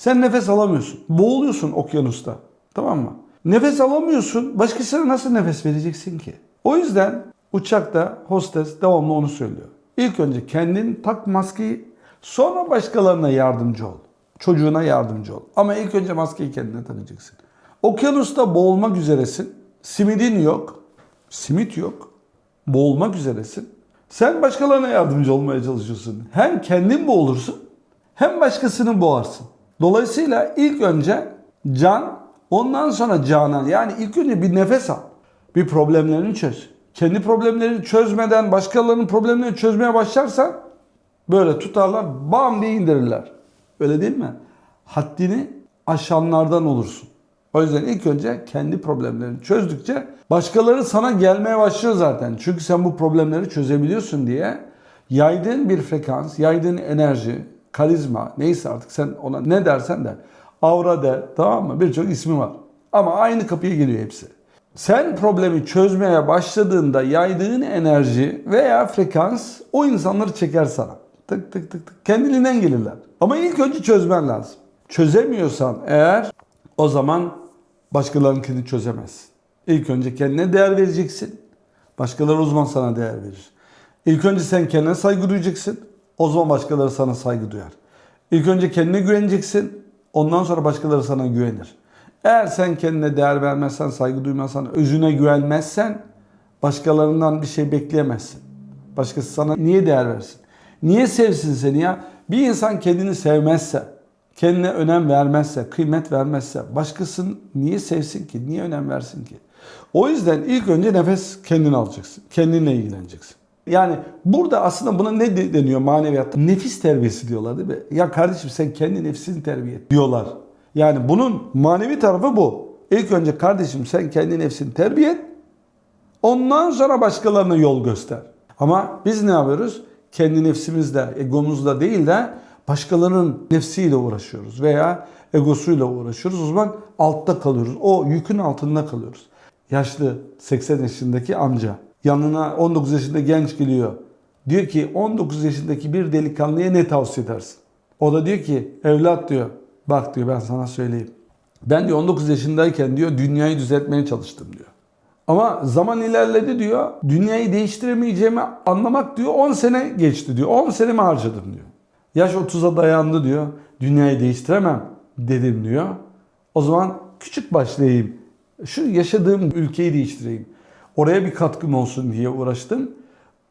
Sen nefes alamıyorsun. Boğuluyorsun okyanusta. Tamam mı? Nefes alamıyorsun. Başkasına nasıl nefes vereceksin ki? O yüzden uçakta hostes devamlı onu söylüyor. İlk önce kendin tak maskeyi sonra başkalarına yardımcı ol. Çocuğuna yardımcı ol. Ama ilk önce maskeyi kendine takacaksın. Okyanusta boğulmak üzeresin. Simidin yok. Simit yok. Boğulmak üzeresin. Sen başkalarına yardımcı olmaya çalışıyorsun. Hem kendin boğulursun hem başkasını boğarsın. Dolayısıyla ilk önce can, ondan sonra canan. Yani ilk önce bir nefes al. Bir problemlerini çöz. Kendi problemlerini çözmeden başkalarının problemlerini çözmeye başlarsan böyle tutarlar, bam diye indirirler. Öyle değil mi? Haddini aşanlardan olursun. O yüzden ilk önce kendi problemlerini çözdükçe başkaları sana gelmeye başlıyor zaten. Çünkü sen bu problemleri çözebiliyorsun diye yaydığın bir frekans, yaydığın enerji, karizma neyse artık sen ona ne dersen de aura de tamam mı? Birçok ismi var. Ama aynı kapıya geliyor hepsi. Sen problemi çözmeye başladığında yaydığın enerji veya frekans o insanları çeker sana. Tık tık tık tık. Kendiliğinden gelirler. Ama ilk önce çözmen lazım. Çözemiyorsan eğer o zaman başkalarınkini çözemezsin. İlk önce kendine değer vereceksin. Başkaları o zaman sana değer verir. İlk önce sen kendine saygı duyacaksın. O zaman başkaları sana saygı duyar. İlk önce kendine güveneceksin. Ondan sonra başkaları sana güvenir. Eğer sen kendine değer vermezsen, saygı duymazsan, özüne güvenmezsen başkalarından bir şey bekleyemezsin. Başkası sana niye değer versin? Niye sevsin seni ya? Bir insan kendini sevmezse, kendine önem vermezse, kıymet vermezse başkasını niye sevsin ki? Niye önem versin ki? O yüzden ilk önce nefes kendini alacaksın. Kendinle ilgileneceksin. Yani burada aslında buna ne de- deniyor maneviyatta? Nefis terbiyesi diyorlar değil mi? Ya kardeşim sen kendi nefsini terbiye et diyorlar. Yani bunun manevi tarafı bu. İlk önce kardeşim sen kendi nefsini terbiye et. Ondan sonra başkalarına yol göster. Ama biz ne yapıyoruz? Kendi nefsimizle, egomuzla değil de başkalarının nefsiyle uğraşıyoruz veya egosuyla uğraşıyoruz. O zaman altta kalıyoruz. O yükün altında kalıyoruz. Yaşlı 80 yaşındaki amca yanına 19 yaşında genç geliyor. Diyor ki 19 yaşındaki bir delikanlıya ne tavsiye edersin? O da diyor ki evlat diyor bak diyor ben sana söyleyeyim. Ben diyor 19 yaşındayken diyor dünyayı düzeltmeye çalıştım diyor. Ama zaman ilerledi diyor. Dünyayı değiştiremeyeceğimi anlamak diyor 10 sene geçti diyor. 10 senemi harcadım diyor. Yaş 30'a dayandı diyor. Dünyayı değiştiremem dedim diyor. O zaman küçük başlayayım. Şu yaşadığım ülkeyi değiştireyim. Oraya bir katkım olsun diye uğraştım.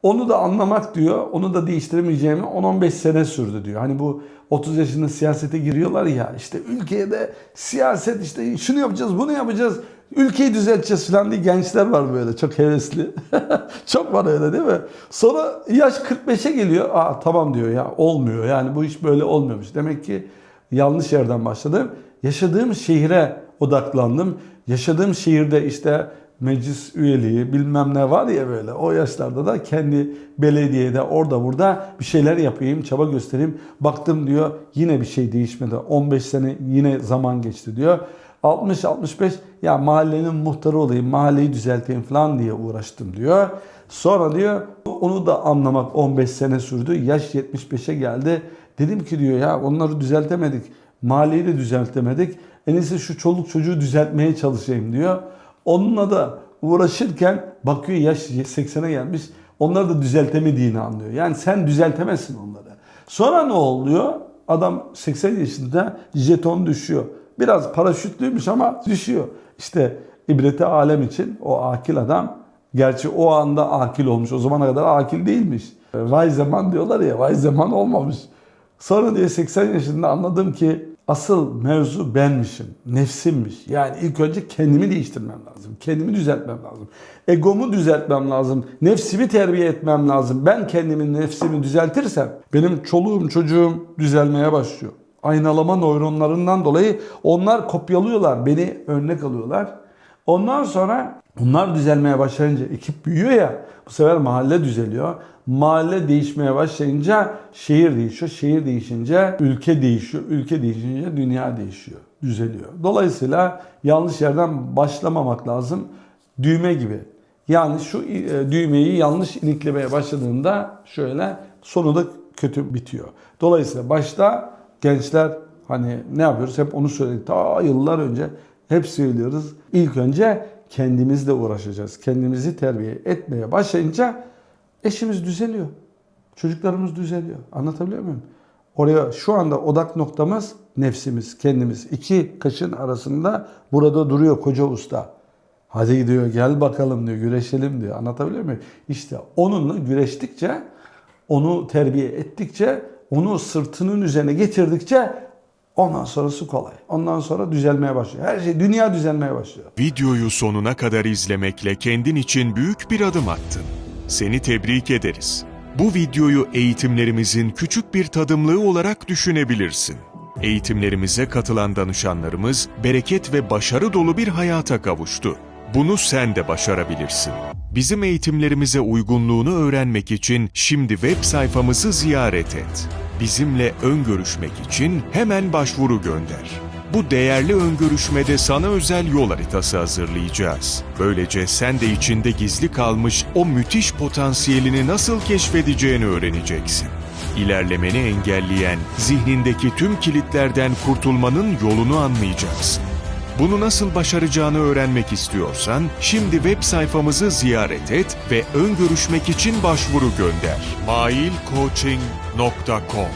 Onu da anlamak diyor, onu da değiştiremeyeceğimi 10-15 sene sürdü diyor. Hani bu 30 yaşında siyasete giriyorlar ya işte ülkeye de siyaset işte şunu yapacağız, bunu yapacağız, ülkeyi düzelteceğiz falan diye gençler var böyle çok hevesli. çok var öyle değil mi? Sonra yaş 45'e geliyor, aa tamam diyor ya olmuyor yani bu iş böyle olmuyormuş. Demek ki yanlış yerden başladım. Yaşadığım şehire odaklandım. Yaşadığım şehirde işte meclis üyeliği bilmem ne var ya böyle o yaşlarda da kendi belediyede orada burada bir şeyler yapayım, çaba göstereyim. Baktım diyor yine bir şey değişmedi. 15 sene yine zaman geçti diyor. 60-65 ya mahallenin muhtarı olayım, mahalleyi düzelteyim falan diye uğraştım diyor. Sonra diyor onu da anlamak 15 sene sürdü. Yaş 75'e geldi. Dedim ki diyor ya onları düzeltemedik. Mahalleyi de düzeltemedik. En iyisi şu çoluk çocuğu düzeltmeye çalışayım diyor. Onunla da uğraşırken bakıyor yaş 80'e gelmiş. Onları da düzeltemediğini anlıyor. Yani sen düzeltemezsin onları. Sonra ne oluyor? Adam 80 yaşında jeton düşüyor. Biraz paraşütlüymüş ama düşüyor. İşte ibreti alem için o akil adam gerçi o anda akil olmuş. O zamana kadar akil değilmiş. Vay zaman diyorlar ya vay zaman olmamış. Sonra diye 80 yaşında anladım ki asıl mevzu benmişim, nefsimmiş. Yani ilk önce kendimi değiştirmem lazım. Kendimi düzeltmem lazım. Egomu düzeltmem lazım. Nefsimi terbiye etmem lazım. Ben kendimin nefsimi düzeltirsem benim çoluğum çocuğum düzelmeye başlıyor. Aynalama nöronlarından dolayı onlar kopyalıyorlar. Beni örnek alıyorlar. Ondan sonra onlar düzelmeye başlayınca ekip büyüyor ya bu sefer mahalle düzeliyor. Mahalle değişmeye başlayınca şehir değişiyor. Şehir değişince ülke değişiyor. Ülke değişince dünya değişiyor. Düzeliyor. Dolayısıyla yanlış yerden başlamamak lazım. Düğme gibi. Yani şu e, düğmeyi yanlış iliklemeye başladığında şöyle sonu da kötü bitiyor. Dolayısıyla başta gençler Hani ne yapıyoruz? Hep onu söyledik. Ta yıllar önce hep söylüyoruz. İlk önce kendimizle uğraşacağız. Kendimizi terbiye etmeye başlayınca eşimiz düzeliyor. Çocuklarımız düzeliyor. Anlatabiliyor muyum? Oraya şu anda odak noktamız nefsimiz, kendimiz. İki kaşın arasında burada duruyor koca usta. Hadi diyor gel bakalım diyor güreşelim diyor. Anlatabiliyor muyum? İşte onunla güreştikçe, onu terbiye ettikçe, onu sırtının üzerine getirdikçe ondan sonrası kolay. Ondan sonra düzelmeye başlıyor. Her şey dünya düzelmeye başlıyor. Videoyu sonuna kadar izlemekle kendin için büyük bir adım attın. Seni tebrik ederiz. Bu videoyu eğitimlerimizin küçük bir tadımlığı olarak düşünebilirsin. Eğitimlerimize katılan danışanlarımız bereket ve başarı dolu bir hayata kavuştu. Bunu sen de başarabilirsin. Bizim eğitimlerimize uygunluğunu öğrenmek için şimdi web sayfamızı ziyaret et. Bizimle ön görüşmek için hemen başvuru gönder. Bu değerli öngörüşmede sana özel yol haritası hazırlayacağız. Böylece sen de içinde gizli kalmış o müthiş potansiyelini nasıl keşfedeceğini öğreneceksin. İlerlemeni engelleyen zihnindeki tüm kilitlerden kurtulmanın yolunu anlayacaksın. Bunu nasıl başaracağını öğrenmek istiyorsan şimdi web sayfamızı ziyaret et ve ön görüşmek için başvuru gönder. mailcoaching.com